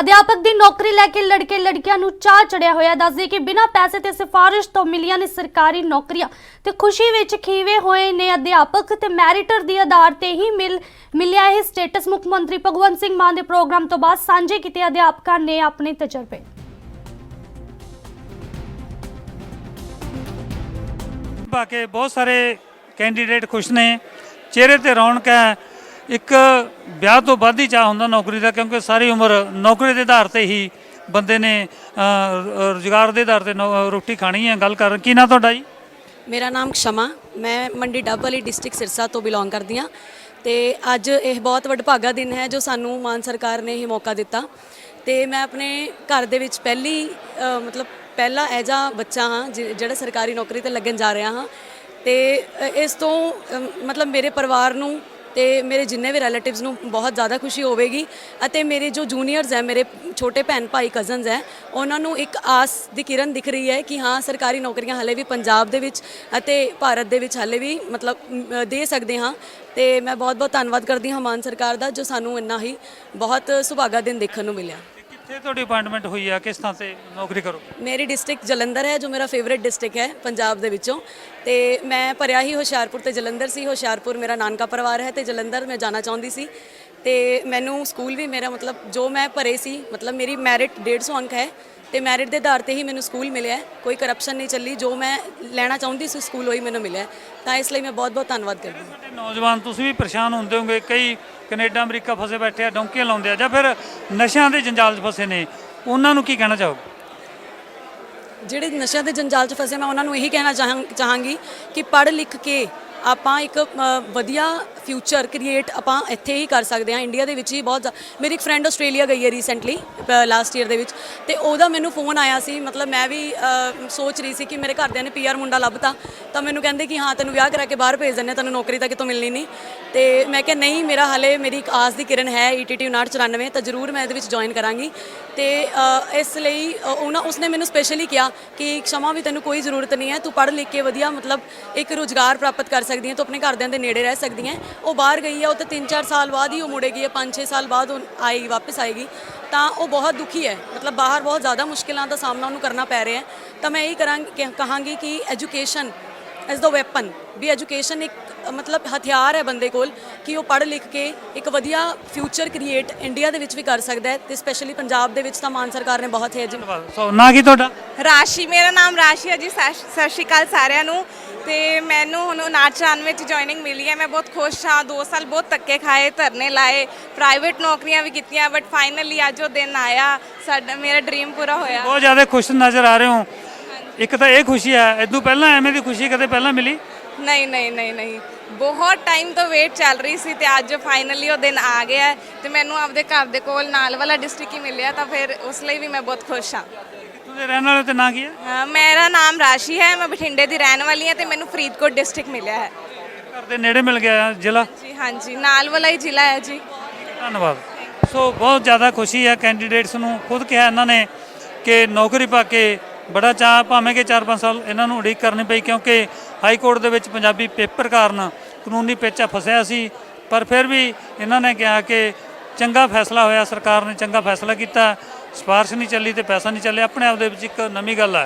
ਅਧਿਆਪਕ ਦੀ ਨੌਕਰੀ ਲੈ ਕੇ ਲੜਕੇ ਲੜਕੀਆਂ ਨੂੰ ਚਾਹ ਚੜਿਆ ਹੋਇਆ ਦੱਸਦੇ ਕਿ ਬਿਨਾਂ ਪੈਸੇ ਤੇ ਸਿਫਾਰਿਸ਼ ਤੋਂ ਮਿਲੀਆਂ ਨੇ ਸਰਕਾਰੀ ਨੌਕਰੀਆਂ ਤੇ ਖੁਸ਼ੀ ਵਿੱਚ ਖੀਵੇ ਹੋਏ ਨੇ ਅਧਿਆਪਕ ਤੇ ਮੈਰਿਟਰ ਦੀ ਆਧਾਰ ਤੇ ਹੀ ਮਿਲ ਮਿਲਿਆ ਇਹ ਸਟੇਟਸ। ਮੁੱਖ ਮੰਤਰੀ ਭਗਵੰਤ ਸਿੰਘ ਮਾਨ ਦੇ ਪ੍ਰੋਗਰਾਮ ਤੋਂ ਬਾਅਦ ਸਾਂਝੇ ਕੀਤੇ ਅਧਿਆਪਕਾਂ ਨੇ ਆਪਣੇ ਤਜਰਬੇ। ਪਾ ਬਹੁਤ ਸਾਰੇ ਕੈਂਡੀਡੇਟ ਖੁਸ਼ ਨੇ। ਚਿਹਰੇ ਤੇ ਰੌਣਕ ਹੈ। ਇੱਕ ਵਿਆਹ ਤੋਂ ਵੱਧ ਹੀ ਚਾਹ ਹੁੰਦਾ ਨੌਕਰੀ ਦਾ ਕਿਉਂਕਿ ਸਾਰੀ ਉਮਰ ਨੌਕਰੀ ਦੇ ਆਧਾਰ ਤੇ ਹੀ ਬੰਦੇ ਨੇ ਅ, ਰੁਜ਼ਗਾਰ ਦੇ ਆਧਾਰ ਤੇ ਨੌ- ਰੋਟੀ ਖਾਣੀ ਹੈ ਗੱਲ ਕਰ ਕੀ ਨਾ ਤੁਹਾਡਾ ਜੀ? ਮੇਰਾ ਨਾਮ ਕਸ਼ਮਾ ਮੈਂ ਮੰਡੀ ਡੱਬ ਵਾਲੀ ਡਿਸਟ੍ਰਿਕਟ ਸਿਰਸਾ ਤੋਂ ਬਿਲੋਂਗ ਕਰਦੀ ਹਾਂ। ਤੇ ਅੱਜ ਇਹ ਬਹੁਤ ਵਡਭਾਗਾ ਦਿਨ ਹੈ ਜੋ ਸਾਨੂੰ ਮਾਨ ਸਰਕਾਰ ਨੇ ਇਹ ਮੌਕਾ ਦਿੱਤਾ। ਤੇ ਮੈਂ ਆਪਣੇ ਘਰ ਦੇ ਵਿੱਚ ਪਹਿਲੀ ਅ, ਮਤਲਬ ਪਹਿਲਾ ਐਜਾ ਬੱਚਾ ਹਾਂ ਜਿ- ਜਿਹੜਾ ਸਰਕਾਰੀ ਨੌਕਰੀ ਤੇ ਲੱਗਣ ਜਾ ਰਿਹਾ ਹਾਂ। ਤੇ ਅ, ਇਸ ਤੋਂ ਅ, ਮਤਲਬ ਮੇਰੇ ਪਰਿਵਾਰ ਨੂੰ ਤੇ ਮੇਰੇ ਜਿੰਨੇ ਵੀ ਰਿਲੇਟਿਵਸ ਨੂੰ ਬਹੁਤ ਜ਼ਿਆਦਾ ਖੁਸ਼ੀ ਹੋਵੇਗੀ ਅਤੇ ਮੇਰੇ ਜੋ ਜੂਨੀਅਰਸ ਹੈ, ਮੇਰੇ ਛੋਟੇ ਭੈਣ ਭਾਈ ਕਜ਼ਨਸ ਹੈ, ਉਹਨਾਂ ਨੂੰ ਇੱਕ ਆਸ ਦੀ ਕਿਰਨ ਦਿਖ ਰਹੀ ਹੈ ਕਿ ਹਾਂ, ਸਰਕਾਰੀ ਨੌਕਰੀਆਂ ਹਲੇ ਵੀ ਪੰਜਾਬ ਦੇ ਵਿੱਚ ਅਤੇ ਭਾਰਤ ਦੇ ਵਿੱਚ ਹਲੇ ਵੀ ਮਤਲਬ ਦੇ ਸਕਦੇ ਹਾਂ। ਤੇ ਮੈਂ ਬਹੁਤ ਬਹੁਤ ਧੰਨਵਾਦ ਕਰਦੀ ਹਾਂ ਮਾਨ ਸਰਕਾਰ ਦਾ ਜੋ ਸਾਨੂੰ ਇੰਨਾ ਹੀ ਬਹੁਤ ਸੁਭਾਗਾ ਦਿਨ ਦੇਖਣ ਨੂੰ ਮਿਲਿਆ। ਕਿੱਥੇ ਤੁਹਾਡੀ ਅਪਾਇੰਟਮੈਂਟ ਹੋਈ ਆ ਕਿਸ ਥਾਂ ਤੇ ਨੌਕਰੀ ਕਰੋ ਮੇਰੀ ਡਿਸਟ੍ਰਿਕਟ ਜਲੰਧਰ ਹੈ ਜੋ ਮੇਰਾ ਫੇਵਰਿਟ ਡਿਸਟ੍ਰਿਕਟ ਹੈ ਪੰਜਾਬ ਦੇ ਵਿੱਚੋਂ। ਤੇ ਮੈਂ ਭਰਿਆ ਹੀ ਹੁਸ਼ਿਆਰਪੁਰ ਤੇ ਜਲੰਧਰ ਸੀ। ਹੁਸ਼ਿਆਰਪੁਰ ਮੇਰਾ ਨਾਨਕਾ ਪਰਿਵਾਰ ਹੈ ਤੇ ਜਲੰਧਰ ਮੈਂ ਜਾਣਾ ਚਾਹੁੰਦੀ ਸੀ। ਤੇ ਮੈਨੂੰ ਸਕੂਲ ਵੀ ਮੇਰਾ ਮਤਲਬ ਜੋ ਮੈਂ ਭਰੇ ਸੀ ਮਤਲਬ ਮੇਰੀ ਮੈਰਿਟ 150 ਅੰਕ ਹੈ। ਤੇ ਮੈਰਿਟ ਦੇ ਆਧਾਰ ਤੇ ਹੀ ਮੈਨੂੰ ਸਕੂਲ ਮਿਲਿਆ। ਕੋਈ ਕਰਪਸ਼ਨ ਨਹੀਂ ਚੱਲੀ। ਜੋ ਮੈਂ ਲੈਣਾ ਚਾਹੁੰਦੀ ਸੀ ਸਕੂਲ ਉਹੀ ਮੈਨੂੰ ਮਿਲਿਆ। ਤਾਂ ਇਸ ਲਈ ਮੈਂ ਬਹੁਤ ਬਹੁਤ ਧੰਨਵਾਦ ਕਰਦੀ ਹਾਂ। ਨੌਜਵਾਨ ਤੁਸੀਂ ਵੀ ਪਰੇਸ਼ਾਨ ਹੁੰਦੇ ਹੋਗੇ ਕਈ ਕੈਨੇਡਾ, ਅਮਰੀਕਾ ਫਸੇ ਬੈਠੇ ਆ, ਡੌਂਕੀਆਂ ਲਾਉਂਦੇ ਆ। ਜਾਂ ਫਿਰ ਨਸ਼ਿਆਂ ਦੇ ਜੰਜਾਲ 'ਚ ਫਸੇ ਨੇ। ਉਹਨਾਂ ਨੂੰ ਕੀ ਕਹਿਣਾ ਚਾਹੋਗੇ? ਜਿਹੜੇ ਨਸ਼ਿਆਂ ਦੇ ਜੰਜਾਲ 'ਚ ਫਸੇ, ਮੈਂ ਉਹਨਾਂ ਨੂੰ ਇਹੀ ਕਹਿਣਾ ਚਾਹਾਂ, ਚਾਹਾਂਗੀ ਕਿ ਪੜ੍ਹ ਲਿਖ ਕੇ ਆਪਾਂ ਇੱਕ ਵਧੀਆ ਫਿਊਚਰ ਕ੍ਰੀਏਟ ਆਪਾਂ ਇੱਥੇ ਹੀ ਕਰ ਸਕਦੇ ਹਾਂ। ਇੰਡੀਆ ਦੇ ਵਿੱਚ ਹੀ ਬਹੁਤ ਜ਼ਿਆ- ਮੇਰੀ ਇੱਕ ਫਰੈਂਡ ਆਸਟ੍ਰੇਲੀਆ ਗਈ ਹੈ ਰੀਸੈਂਟਲੀ ਲਾਸਟ ਈਅਰ ਦੇ ਵਿੱਚ। ਤੇ ਉਹਦਾ ਮੈਨੂੰ ਫੋਨ ਆਇਆ ਸੀ, ਮਤਲਬ ਮੈਂ ਵੀ ਸੋਚ ਰਹੀ ਸੀ ਕਿ ਮੇਰੇ ਘਰਦਿਆਂ ਨੇ ਪੀਆਰ ਮੁੰਡਾ ਲੱਭਤਾ। ਤਾਂ ਮੈਨੂੰ ਕਹਿੰਦੇ ਕਿ ਹਾਂ, ਤੈਨੂੰ ਵਿਆਹ ਕਰਾ ਕੇ ਬਾਹਰ ਭੇਜ ਦਿੰਦੇ ਤੈਨੂੰ ਨੌਕਰੀ ਤਾਂ ਕਿਤੋਂ ਮਿਲਣੀ ਨਹੀਂ। ਤੇ ਮੈਂ ਕਿਹਾ, ਨਹੀਂ, ਮੇਰਾ ਹਲੇ ਮੇਰੀ ਇੱਕ ਆਸ ਦੀ ਕਿਰਨ ਹੈ ਈਟੀਟੀ 994 ਤਾਂ ਜ਼ਰੂਰ ਮੈਂ ਇਹਦੇ ਵਿੱਚ ਜੁਆਇਨ ਕਰਾਂਗੀ। ਤੇ ਇਸ ਲਈ ਉਹਨਾਂ ਉਸਨੇ ਮੈਨੂੰ ਸਪੈਸ਼ਲੀ ਕਿਹਾ ਕਿ ਕਸ਼ਮਾ ਵੀ ਤੈਨੂੰ ਕੋਈ ਜ਼ਰੂਰਤ ਨਹੀਂ ਹੈ, ਤੂੰ ਪੜ੍ਹ ਲਿਖ ਕੇ ਵਧੀਆ, ਮਤਲਬ ਇੱਕ ਰੋਜ਼ਗਾਰ ਪ੍ਰਾਪਤ ਕਰ ਸਕਦੀ ਹੈ ਤੂੰ ਆਪਣੇ ਘਰਦਿਆਂ ਦੇ ਨੇੜੇ ਰਹਿ ਸਕਦੀ ਹੈ ਉਹ ਬਾਹਰ ਗਈ ਹੈ ਉਹ ਤੇ 3-4 ਸਾਲ ਬਾਅਦ ਹੀ ਉਹ ਮੁੜੇਗੀ 5-6 ਸਾਲ ਬਾਅਦ ਉਹ ਆਏਗੀ ਵਾਪਸ ਆਏਗੀ ਤਾਂ ਉਹ ਬਹੁਤ ਦੁਖੀ ਹੈ। ਮਤਲਬ ਬਾਹਰ ਬਹੁਤ ਜ਼ਿਆਦਾ ਮੁਸ਼ਕਿਲਾਂ ਦਾ ਸਾਹਮਣਾ ਉਹਨੂੰ ਕਰਨਾ ਪੈ ਰਿਹਾ ਹੈ। ਤਾਂ ਮੈਂ ਇਹੀ ਕਰਾਂਗੀ ਕਹਾਂਗੀ ਕਿ ਐਜੂਕੇਸ਼ਨ ਐਜ਼ ਦਾ ਵੈਪਨ ਵੀ ਐਜੂਕੇਸ਼ਨ ਇੱਕ ਮਤਲਬ ਹਥਿਆਰ ਹੈ ਬੰਦੇ ਕੋਲ ਕਿ ਉਹ ਪੜ੍ਹ ਲਿਖ ਕੇ ਇੱਕ ਵਧੀਆ ਫਿਊਚਰ ਕ੍ਰੀਏਟ ਇੰਡੀਆ ਦੇ ਵਿੱਚ ਵੀ ਕਰ ਸਕਦਾ ਹੈ। ਤੇ ਸਪੈਸ਼ਲੀ ਪੰਜਾਬ ਦੇ ਵਿੱਚ ਤਾਂ ਮਾਨ ਸਰਕਾਰ ਨੇ ਬਹੁਤ ਹੀ ਧੰਨਵਾਦ। ਸੋ ਨਾ ਕੀ ਤੁਹਾਡਾ? ਰਾਸ਼ੀ ਮੇਰਾ ਨਾਮ ਰਾਸ਼ੀ ਹੈ ਜੀ। ਸਤਿ ਸ਼੍ਰੀ ਅਕਾਲ ਸਾਰਿਆਂ ਨੂੰ। ਤੇ ਮੈਨੂੰ ਹੁਣ 994 ਵਿੱਚ ਜੁਆਇਨਿੰਗ ਮਿਲੀ ਹੈ। ਮੈਂ ਬਹੁਤ ਖੁਸ਼ ਹਾਂ। 2 ਸਾਲ ਬਹੁਤ ਧੱਕੇ ਖਾਏ ਧਰਨੇ ਲਾਏ ਪ੍ਰਾਈਵੇਟ ਨੌਕਰੀਆਂ ਵੀ ਕੀਤੀਆਂ ਬਟ ਫਾਈਨਲੀ ਅੱਜ ਉਹ ਦਿਨ ਆਇਆ। ਸਾਡਾ ਮੇਰਾ ਡ੍ਰੀਮ ਪੂਰਾ ਹੋਇਆ। ਬਹੁਤ ਜ਼ਿਆਦਾ ਖੁਸ਼ ਨਜ਼ਰ ਆ ਰਹੇ ਹੋ। ਇੱਕ ਤਾਂ ਇਹ ਖੁਸ਼ੀ ਹੈ ਇਦੋਂ ਪਹਿਲਾਂ ਐਵੇਂ ਦੀ ਖੁਸ਼ੀ ਕਦੇ ਪਹਿਲਾਂ ਮਿਲੀ? ਨਹੀਂ ਨਹੀਂ ਨਹੀਂ ਨਹੀਂ। ਬਹੁਤ ਟਾਈਮ ਤੋਂ ਵੇਟ ਚੱਲ ਰਹੀ ਸੀ ਤੇ ਅੱਜ ਫਾਈਨਲੀ ਉਹ ਦਿਨ ਆ ਗਿਆ ਤੇ ਮੈਨੂੰ ਆਪਦੇ ਘਰ ਦੇ ਕੋਲ ਨਾਲ ਵਾਲਾ ਡਿਸਟ੍ਰਿਕਟ ਹੀ ਮਿਲਿਆ ਤਾਂ ਫਿਰ ਉਸ ਲਈ ਵੀ ਮੈਂ ਬਹੁਤ ਖੁਸ਼ ਹਾਂ। ਦੇ ਰਹਿਣ ਵਾਲੇ ਤੇ ਨਾਂ ਕੀ ਹੈ? ਅਹ ਮੇਰਾ ਨਾਮ ਰਾਸ਼ੀ ਹੈ ਮੈਂ ਬਠਿੰਡੇ ਦੀ ਰਹਿਣ ਵਾਲੀ ਹਾਂ ਤੇ ਮੈਨੂੰ ਫਰੀਦਕੋਟ ਡਿਸਟ੍ਰਿਕਟ ਮਿਲਿਆ ਹੈ। ਘਰ ਦੇ ਨੇੜੇ ਮਿਲ ਗਿਆ ਜ਼ਿਲ੍ਹਾ? ਜੀ ਹਾਂਜੀ ਨਾਲ ਵਾਲਾ ਹੀ ਜ਼ਿਲ੍ਹਾ ਹੈ ਜੀ। ਧੰਨਵਾਦ। ਸੋ ਬਹੁਤ ਜ਼ਿਆਦਾ ਖੁਸ਼ੀ ਹੈ ਕੈਂਡੀਡੇਟਸ ਨੂੰ। ਖੁਦ ਕਿਹਾ ਇਹਨਾਂ ਨੇ ਕਿ ਨੌਕਰੀ ਪਾ ਕੇ ਬੜਾ ਚਾਹ ਭਾਵੇਂ ਕਿ 4-5 ਸਾਲ ਇਹਨਾਂ ਨੂੰ ਉਡੀਕ ਕਰਨੀ ਪਈ ਕਿਉਂਕਿ ਹਾਈ ਕੋਰਟ ਦੇ ਵਿੱਚ ਪੰਜਾਬੀ ਪੇਪਰ ਕਾਰਨ ਕਾਨੂੰਨੀ ਪੇਚਾ ਫਸਿਆ ਸੀ। ਪਰ ਫਿਰ ਵੀ ਇਹਨਾਂ ਨੇ ਕਿਹਾ ਕਿ ਚੰਗਾ ਫੈਸਲਾ ਹੋਇਆ ਸਰਕਾਰ ਨੇ ਚੰਗਾ ਫੈਸਲਾ ਕੀਤਾ। ਸਿਫਾਰਿਸ਼ ਨਹੀਂ ਚੱਲੀ ਤੇ ਪੈਸਾ ਨਹੀਂ ਚੱਲਿਆ, ਆਪਣੇ ਆਪ ਦੇ ਵਿੱਚ ਇੱਕ ਨਵੀਂ ਗੱਲ ਆ।